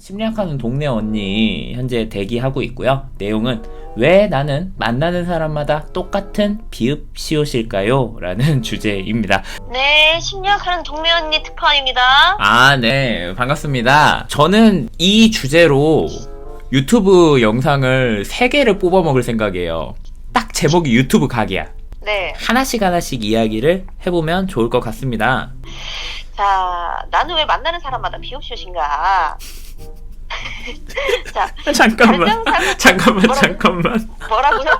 심리학하는 동네 언니 현재 대기하고 있고요. 내용은 왜 나는 만나는 사람마다 똑같은 비읍 시옷일까요? 라는 주제입니다. 네, 심리학하는 동네 언니 특파원입니다. 아, 네. 반갑습니다. 저는 이 주제로 유튜브 영상을 3개를 뽑아 먹을 생각이에요. 딱 제목이 유튜브 각이야. 네. 하나씩 하나씩 이야기를 해보면 좋을 것 같습니다. 자, 나는 왜 만나는 사람마다 비옵쇼신가? 자, 잠깐만. 갈등사고- 잠깐만, 뭐라고? 잠깐만. 뭐라고요?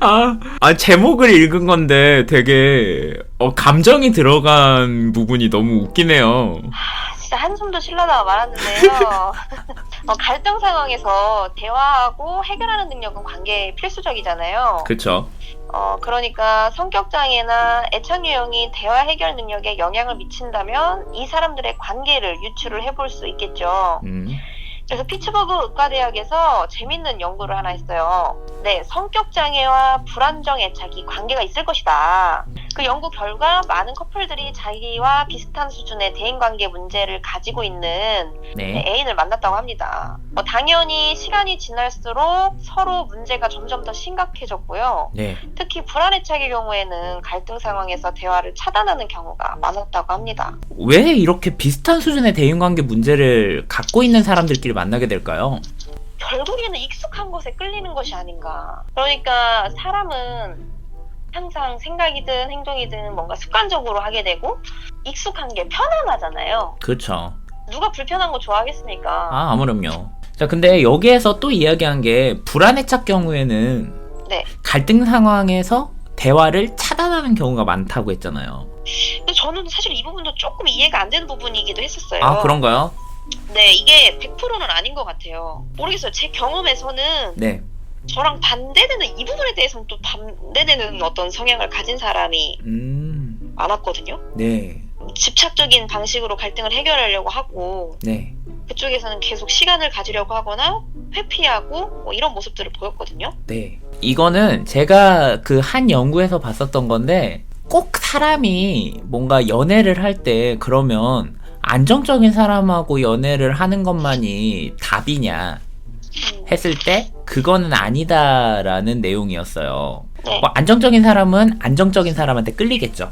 아, 아, 제목을 읽은 건데 되게, 어, 감정이 들어간 부분이 너무 웃기네요. 아, 진짜 한숨도 실려다가 말았는데요. 어, 갈등 상황에서 대화하고 해결하는 능력은 관계에 필수적이잖아요. 그쵸. 어, 그러니까 성격 장애나 애착 유형이 대화 해결 능력에 영향을 미친다면 이 사람들의 관계를 유추를 해볼 수 있겠죠. 음, 그래서 피츠버그 의과대학에서 재밌는 연구를 하나 했어요. 네, 성격 장애와 불안정 애착이 관계가 있을 것이다. 그 연구 결과 많은 커플들이 자기와 비슷한 수준의 대인관계 문제를 가지고 있는 네. 애인을 만났다고 합니다. 뭐 당연히 시간이 지날수록 서로 문제가 점점 더 심각해졌고요. 네. 특히 불안애착의 경우에는 갈등 상황에서 대화를 차단하는 경우가 많았다고 합니다. 왜 이렇게 비슷한 수준의 대인관계 문제를 갖고 있는 사람들끼리 만나게 될까요? 결국에는 익숙한 것에 끌리는 것이 아닌가. 그러니까 사람은 항상 생각이든 행동이든 뭔가 습관적으로 하게 되고 익숙한 게 편안하잖아요. 그렇죠. 누가 불편한 거 좋아하겠습니까? 아, 아무렴요. 자, 근데 여기에서 또 이야기한 게 불안해착 경우에는 네. 갈등 상황에서 대화를 차단하는 경우가 많다고 했잖아요. 근데 저는 사실 이 부분도 조금 이해가 안 되는 부분이기도 했었어요. 아, 그런가요? 네, 이게 100%는 아닌 것 같아요. 모르겠어요. 제 경험에서는 네. 저랑 반대되는 이 부분에 대해서는 또 반대되는 어떤 성향을 가진 사람이 음, 많았거든요. 네. 집착적인 방식으로 갈등을 해결하려고 하고 네. 그쪽에서는 계속 시간을 가지려고 하거나 회피하고 뭐 이런 모습들을 보였거든요. 네. 이거는 제가 그 한 연구에서 봤었던 건데 꼭 사람이 뭔가 연애를 할 때 그러면 안정적인 사람하고 연애를 하는 것만이 답이냐 음, 했을 때 그거는 아니다라는 내용이었어요. 네. 뭐 안정적인 사람은 안정적인 사람한테 끌리겠죠.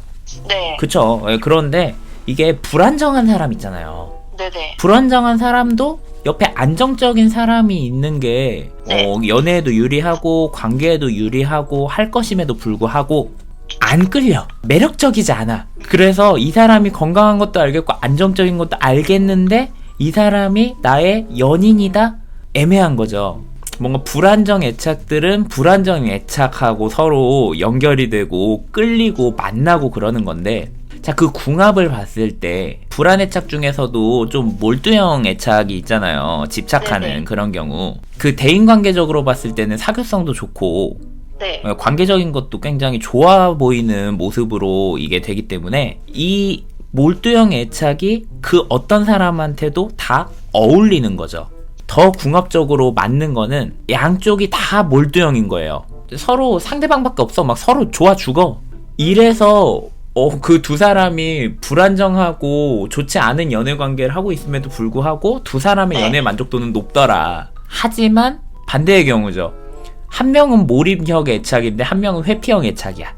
네, 그쵸. 예, 그런데 이게 불안정한 사람 있잖아요. 네네. 불안정한 사람도 옆에 안정적인 사람이 있는 게 네. 어, 연애에도 유리하고 관계에도 유리하고 할 것임에도 불구하고 안 끌려 매력적이지 않아 그래서 이 사람이 건강한 것도 알겠고 안정적인 것도 알겠는데 이 사람이 나의 연인이다 애매한 거죠 뭔가 불안정 애착들은 불안정 애착하고 서로 연결이 되고 끌리고 만나고 그러는 건데 자, 그 궁합을 봤을 때 불안 애착 중에서도 좀 몰두형 애착이 있잖아요. 집착하는 네네. 그런 경우. 그 대인 관계적으로 봤을 때는 사교성도 좋고 네. 어, 관계적인 것도 굉장히 좋아 보이는 모습으로 이게 되기 때문에 이 몰두형 애착이 그 어떤 사람한테도 다 어울리는 거죠. 더 궁합적으로 맞는 거는 양쪽이 다 몰두형인 거예요. 서로 상대방밖에 없어. 막 서로 좋아 죽어. 이래서 어, 그 두 사람이 불안정하고 좋지 않은 연애 관계를 하고 있음에도 불구하고 두 사람의 네. 연애 만족도는 높더라. 하지만 반대의 경우죠. 한 명은 몰입형 애착인데 한 명은 회피형 애착이야.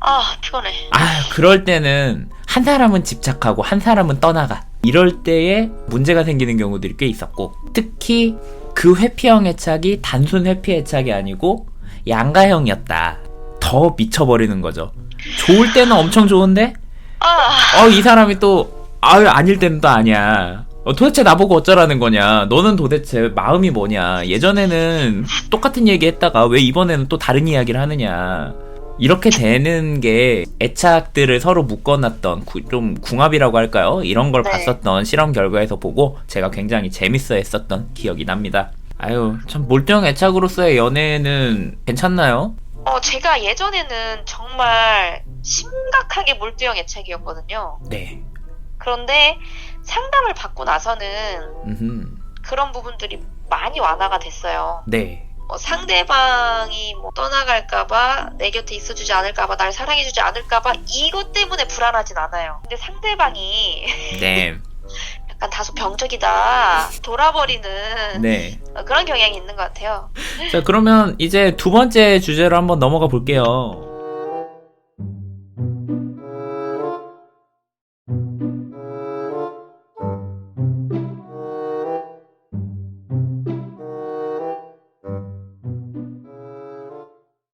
아 피곤해. 아, 그럴 때는 한 사람은 집착하고 한 사람은 떠나가. 이럴 때에 문제가 생기는 경우들이 꽤 있었고, 특히 그 회피형 애착이 단순 회피 애착이 아니고 양가형이었다. 더 미쳐버리는 거죠. 좋을 때는 엄청 좋은데, 아 어, 이 사람이 또, 아유, 아닐 때는 또 아니야. 어, 도대체 나보고 어쩌라는 거냐. 너는 도대체 마음이 뭐냐. 예전에는 똑같은 얘기 했다가 왜 이번에는 또 다른 이야기를 하느냐. 이렇게 되는 게 애착들을 서로 묶어놨던 구- 좀 궁합이라고 할까요? 이런 걸 네. 봤었던 실험 결과에서 보고 제가 굉장히 재밌어 했었던 기억이 납니다. 아유, 참 몰두형 애착으로서의 연애는 괜찮나요? 어, 제가 예전에는 정말 심각하게 몰두형 애착이었거든요. 네. 그런데 상담을 받고 나서는 음흠. 그런 부분들이 많이 완화가 됐어요. 네. 뭐 상대방이 뭐 떠나갈까봐 내 곁에 있어주지 않을까봐 날 사랑해주지 않을까봐 이것 때문에 불안하진 않아요. 근데 상대방이 네. 약간 다소 병적이다 돌아버리는 네. 어, 그런 경향이 있는 것 같아요. 자, 그러면 이제 두 번째 주제로 한번 넘어가 볼게요.